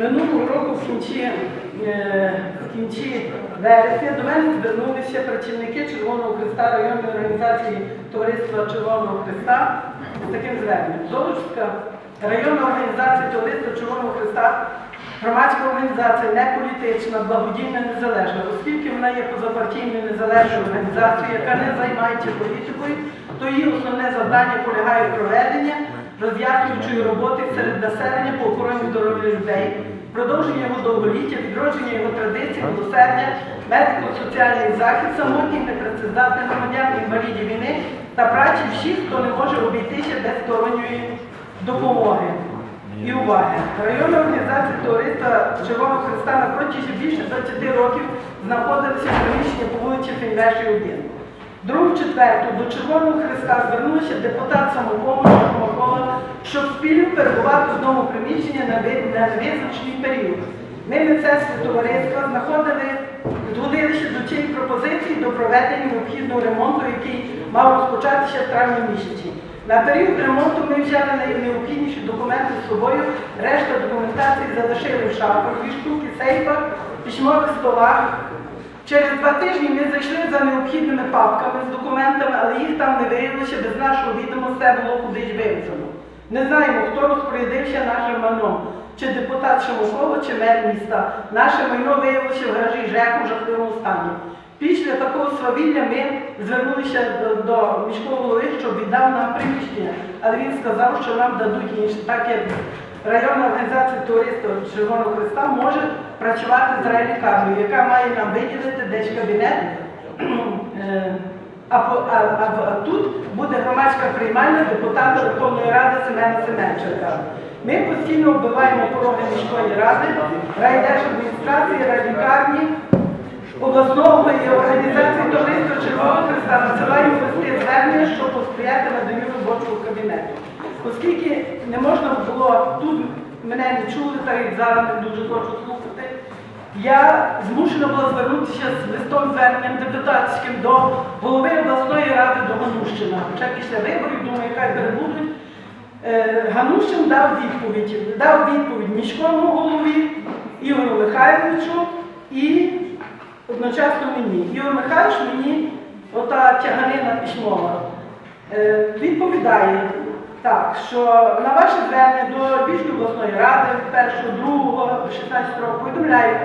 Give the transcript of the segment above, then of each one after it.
Минулого року в кінці, е, в кінці вересня до мене звернулися працівники Червоного Христа районної організації Товариства Червоного Христа з таким зверненням. Золочівська районна організація Товариства Червоного Христа громадська організація, не політична, благодійна, незалежна, оскільки вона є позапартійною незалежною організацією, яка не займається політикою, то її основне завдання полягає в проведенні роз'яснюючої роботи серед населення по охороні здоров'я людей, продовження його довголіття, відродження його традицій, милосердя, медико-соціальний захист самотніх непрацездатних громадян, інвалідів війни та праці всіх, хто не може обійтися без сторонньої допомоги. І уваги. Районна організація Товариства Червоного Христа на протязі більше 20 років знаходилася в приміщенні по вулиці Фейнвеші 1. Другу четверту до Червоного Христа звернувся депутат самопомочі Микола, щоб спільно перебувати в одному приміщенні на ви- невизначений період. Ми мистецтво товариства знаходили, згодилися до цієї пропозиції до проведення необхідного ремонту, який мав розпочатися в травні місяці. На період ремонту ми взяли найнеобхідніші документи з собою, решта документації залишили в шафах, дві штуки, сейфах, письмових столах. Через два тижні ми зайшли за необхідними папками з документами, але їх там не виявилося, без нашого відома все було кудись вивезено. Не знаємо, хто розпорядився нашим майном, чи депутат Шимокова, чи мер міста. Наше майно виявилося в гаражі ЖЕКу в жахливому стані. Після такого свавілля ми звернулися до, до міського голови, щоб віддав нам приміщення, але він сказав, що нам дадуть інше, так як районна організація Товариства Червоного Христа може працювати з райлікарнею, яка має нам виділити десь кабінет. А, а, а, а тут буде громадська приймальня депутата Верховної Ради Семена Семенченка. Ми постійно вбиваємо пороги міської ради, райдержадміністрації, райлікарні, обласного і організації Товариства Червоного Христа надсилаємо листи звернення, щоб посприяти наданню робочого кабінету. Оскільки не можна було тут мене не чули, так як зараз не дуже хочу слухати. Я змушена була звернутися з листом зверненням депутатським до голови обласної ради до Ганущина. Хоча після виборів, думаю, яка перебудуть. Е, Ганущин дав відповідь, дав відповідь міському голові Ігорю Михайловичу і одночасно мені. Ігор Михайлович мені, ота тяганина письмова, е, відповідає так, що на ваше звернення до Львівської обласної ради 1, 2, 16 року повідомляю,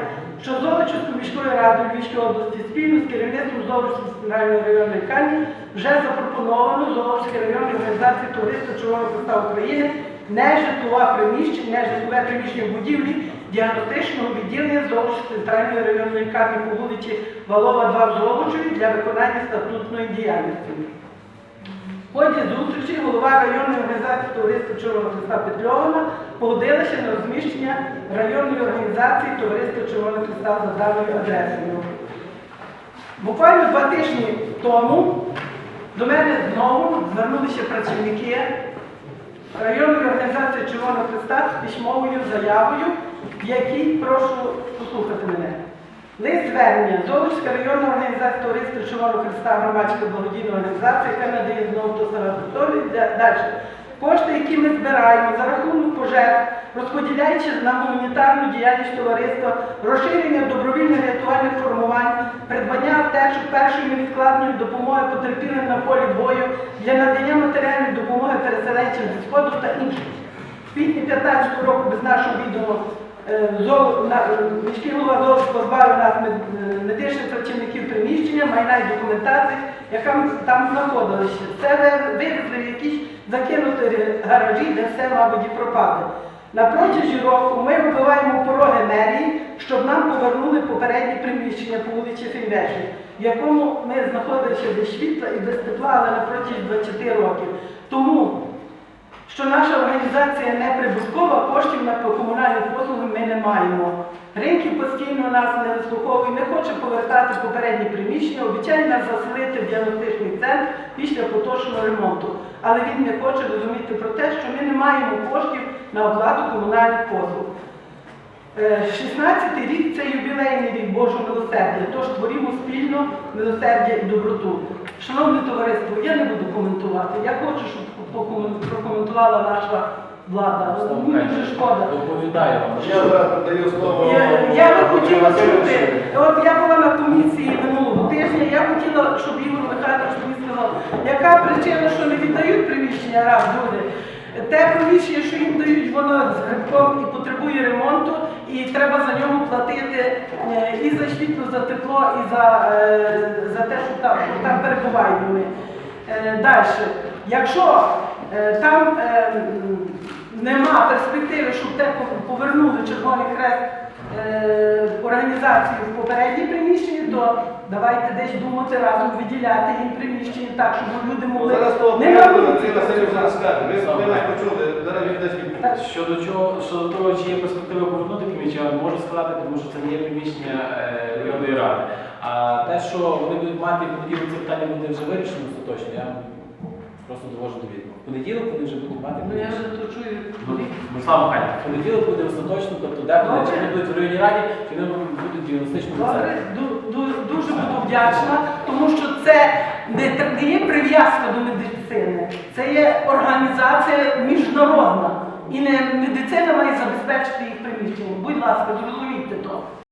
що Золочівською міською радою Львівської області спільно з керівництвом Золочівської центральної районної лікарні вже запропоновано Золочівській районній організації Товариства Червоного Христа України нежитлове приміщення, нежитлове приміщення будівлі діагностичного відділення Золочівської центральної районної лікарні по вулиці Валова 2 в Золочеві для виконання статутної діяльності. В ході зустрічі голова районної організації Товариства Червоного Христа Петльована погодилася на розміщення районної організації Товариства Червоного Христа за даною адресою. Буквально два тижні тому до мене знову звернулися працівники районної організації Червоного Христа з письмовою заявою, в якій прошу послухати звернення Золочська районна організація Товариства Червоного Христа, громадська благодійна організація, яка надає знову до санаторію. Далі. Кошти, які ми збираємо за рахунок пожертв, розподіляючи на гуманітарну діяльність товариства, розширення добровільних рятувальних формувань, придбання аптечок першої невідкладної допомоги потерпілим на полі бою для надання матеріальної допомоги переселенцям зі сходу та інших. В квітні 15 року без нашого відома е, е, міський голова Золот позбавив нас медичних працівників приміщення, майна і документації, яка там знаходилася. Це ви- вивезли якісь закинуті гаражі, де все, мабуть, і пропаде. На протязі року ми вибиваємо пороги мерії, щоб нам повернули попередні приміщення по вулиці Фінвеші, в якому ми знаходилися без світла і без тепла, але на протязі 20 років. Тому що наша організація не прибуткова, коштів на комунальні послуги ми не маємо. Ринки постійно нас не вислуховують, не хоче повертати попередні приміщення, обіцяє нас заселити в діагностичний центр після поточного ремонту. Але він не хоче розуміти про те, що ми не маємо коштів на оплату комунальних послуг. Е, 16-й рік це ювілейний рік Божого милосердя, тож творімо спільно милосердя і доброту. Шановне товариство, я не буду коментувати. Я хочу, щоб прокоментувала наша влада. Мені дуже шкода. Доповідаю вам. Я зараз передаю слово. Я, я би хотіла чути, от я була на комісії минулого тижня, я хотіла, щоб Ігор Михайлович мені сказав, яка причина, що не віддають приміщення раз люди. Те приміщення, що їм дають, воно з грибком і потребує ремонту, і треба за нього платити е, і за світло, за тепло, і за, е, за те, що там, там перебувають вони. Далі, якщо е, там е, нема перспективи, щоб те повернули Червоний Хрест е, організацію в попереднє приміщення, то давайте десь думати разом виділяти їм приміщення так, щоб люди могли Зараз того не порядку Васильович зараз скаже. Ми ми вас почули, зараз він. Щодо чого, щодо того, чи є перспектива повернути приміщення, я можу сказати, тому що це не є приміщення е, районної ради. А те, що вони будуть мати в це питання буде вже вирішено остаточно, я довожу до відома. В понеділок вони вже будуть мати Ну я вже то чую. Мирослава Михайлівна, в понеділок буде остаточно, тобто де вони, чи вони будуть в районній раді, чи вони будуть в діагностичному Добре, дуже буду вдячна, тому що це не, є прив'язка до медицини, це є організація міжнародна. І не медицина має забезпечити їх приміщення. Будь ласка, зрозумійте то.